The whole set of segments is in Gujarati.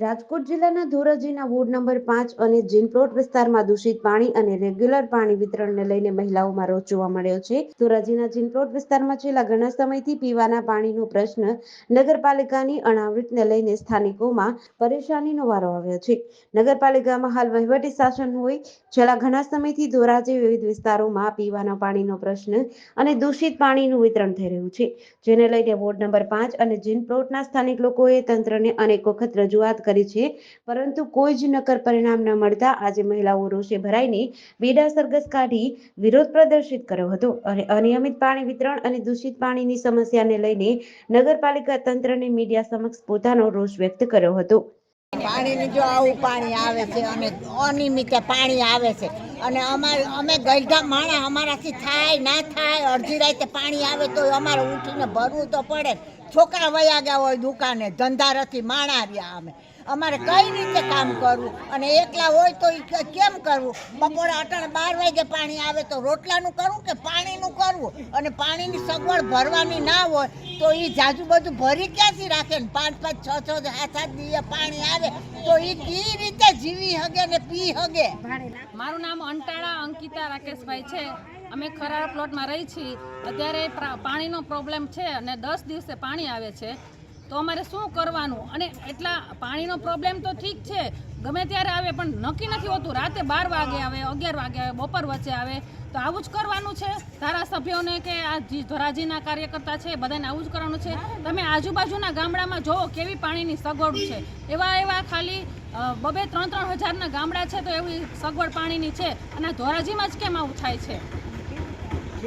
રાજકોટ જિલ્લાના ધોરાજીના વોર્ડ નંબર પાંચ અને જીનપ્લોટ વિસ્તારમાં દૂષિત પાણી અને રેગ્યુલર પાણી વિતરણને લઈને મહિલાઓમાં રોષ જોવા મળ્યો છે. ધોરાજીના જીનપ્લોટ વિસ્તારમાં છેલ્લા ઘણા સમયથી પીવાના પાણીનો પ્રશ્ન નગરપાલિકાની અનાવૃતને લઈને સ્થાનિકોમાં પરેશાનીનો વારો આવ્યો છે. નગરપાલિકામાં હાલ વહીવટી શાસન હોય, છેલ્લા ઘણા સમયથી ધોરાજી વિવિધ વિસ્તારોમાં પીવાના પાણીનો પ્રશ્ન અને દૂષિત પાણીનું વિતરણ થઈ રહ્યું છે. જેને લઈને વોર્ડ નંબર પાંચ અને જીનપ્લોટના સ્થાનિક લોકોએ તંત્રને અનેક વખત રજૂઆત કરી છે. પરંતુ કોઈ જ નકર પરિણામ ન મળતા આજે મહિલાઓ રોષે ભરાઈને બેડા સરઘસ કાઢી વિરોધ પ્રદર્શિત કર્યો હતો. અને અનિયમિત પાણી વિતરણ અને દૂષિત પાણીની સમસ્યાને લઈને નગરપાલિકા તંત્રને મીડિયા સમક્ષ પોતાનો રોષ વ્યક્ત કર્યો હતો. પાણીની જો આવું પાણી આવે છે અને અનિયમિત પાણી આવે છે. અને અમારે, અમે ગઈઢા માણા અમારાથી થાય, ના થાય, અડધી રાતે પાણી આવે તો અમારે ઉઠીને ભરવું તો પડે. છોકરા વયા ગયા હોય દુકાને ધંધારથી માણા રહ્યા અમે. અમારે કઈ રીતે કામ કરવું? અને એકલા હોય તો એ કેમ કરવું? બપોરે અટાણે બાર વાગે પાણી આવે તો રોટલાનું કરવું કે પાણીનું કરવું? અને પાણીની સગવડ ભરવાની ના હોય તો એ જાજુ બધું ભરી ક્યાંથી રાખે? ને પાંચ પાંચ, છ છ, સાત સાત દિવસે પાણી આવે તો એ કઈ રીતે જીવી હગે ને પી હગે? મારું નામ અંટાળા અંકિતા રાકેશભાઈ છે. અમે ખરા પ્લોટમાં રહી છીએ અત્યારે પાણીનો પ્રોબ્લેમ છે અને દસ દિવસે પાણી આવે છે. તો અમારે શું કરવાનું? અને એટલા પાણીનો પ્રોબ્લેમ તો ઠીક છે, ગમે ત્યારે આવે, પણ નક્કી નથી હોતું. રાતે બાર વાગે આવે, અગિયાર વાગે આવે, બપોર વચ્ચે આવે. તો આવું જ કરવાનું છે. ધારાસભ્યોને કે આ ધોરાજીના કાર્યકર્તા છે, બધાને આવું જ કરવાનું છે. તમે આજુબાજુના ગામડામાં જોવો કેવી પાણીની સગવડ છે. એવા એવા ખાલી બબે ત્રણ ત્રણ હજારના ગામડા છે, તો એવી સગવડ પાણીની છે. અને ધોરાજીમાં જ કેમ આવું થાય છે?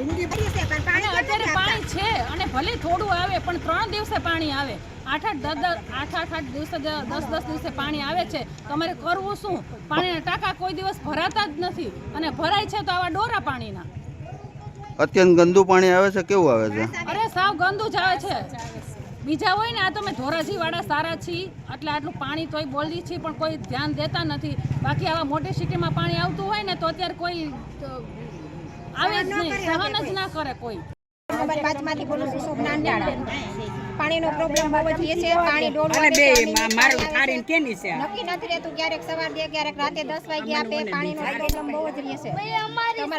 અને અત્યારે પાણી છે અને ભલે થોડું આવે પણ ત્રણ દિવસે પાણી આવે. આઠ આઠ દસ દસ આઠ આઠ આઠ દિવસે દસ દસ દિવસે પાણી આવે છે. તમારે કરવું શું? પાણીના ટાંકા કોઈ દિવસ ભરાતા જ નથી અને ભરાય છે તો આવા ડોરા પાણીના. અત્યંત ગંદુ પાણી આવે છે કેવું આવે છે? અરે સાવ ગંદુ જ આવે છે. બીજા હોય ને આ તો મેં ધોરાજી વાળા સારા છીએ એટલે આટલું પાણી તોય બોલી છીએ પણ કોઈ ધ્યાન દેતા નથી. બાકી આવા મોટી સિટીમાં પાણી આવતું હોય ને તો અત્યારે કોઈ આવે જ નહીં સહન જ ના કરે કોઈ. નંબર પાંચમાંથી બોલું છું શુભ પાણીનો પ્રોબ્લેમ બહુ જ એ છે પાણી દોઢ અને બે મારું થાળીને કેની છે? નક્કી નથી રહેતું ક્યારેક સવાર દે ક્યારેક રાતે દસ વાગે આપે પાણીનો પ્રોબ્લેમ બહુ જ રહે છે.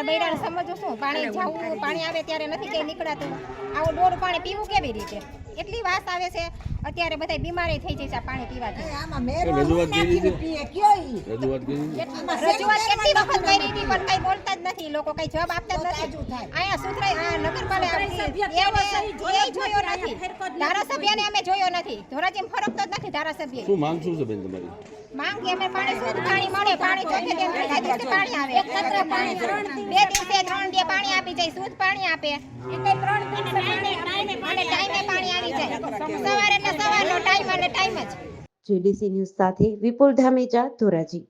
બૈરાને શું? પાણી જવું પાણી આવે ત્યારે નથી કઈ નીકળાતું. આવું દોઢ પાણી પીવું કેવી રીતે? એટલી વાસ આવે છે. અત્યારે બધા બીમારે થઈ જાય છે પાણી પીવાથી. આમાં મેરવાનું નાખીને પીએ કયો ઈ? રજૂઆત કેટલી વખત કરી હતી પણ કઈ બોલતા જ નથી. લોકો કઈ જવાબ આપતા જ નથી. અહીંયા સુધરાઈ નગરપાલિકા એ જોયો નથી ધારાસભ્યને અમે જોયો નથી. ધોરાજીમાં ફરકતો જ નથી ધારાસભ્ય શું માંગ શું છે બેન તમારી? માંગ અમે પાણી શુદ્ધ પાણી મળે પાણી ચોથે દિન ત્રીજા દિવસે પાણી આવે. બે દિવસે ત્રણ દિવસે પાણી આપી જાય શુદ્ધ પાણી આપે. અને ટાઈમે પાણી આવી જાય. ટાઈમ જ. જેડીસી ન્યૂઝ સાથે વિપુલ ધામેજા ધોરાજી.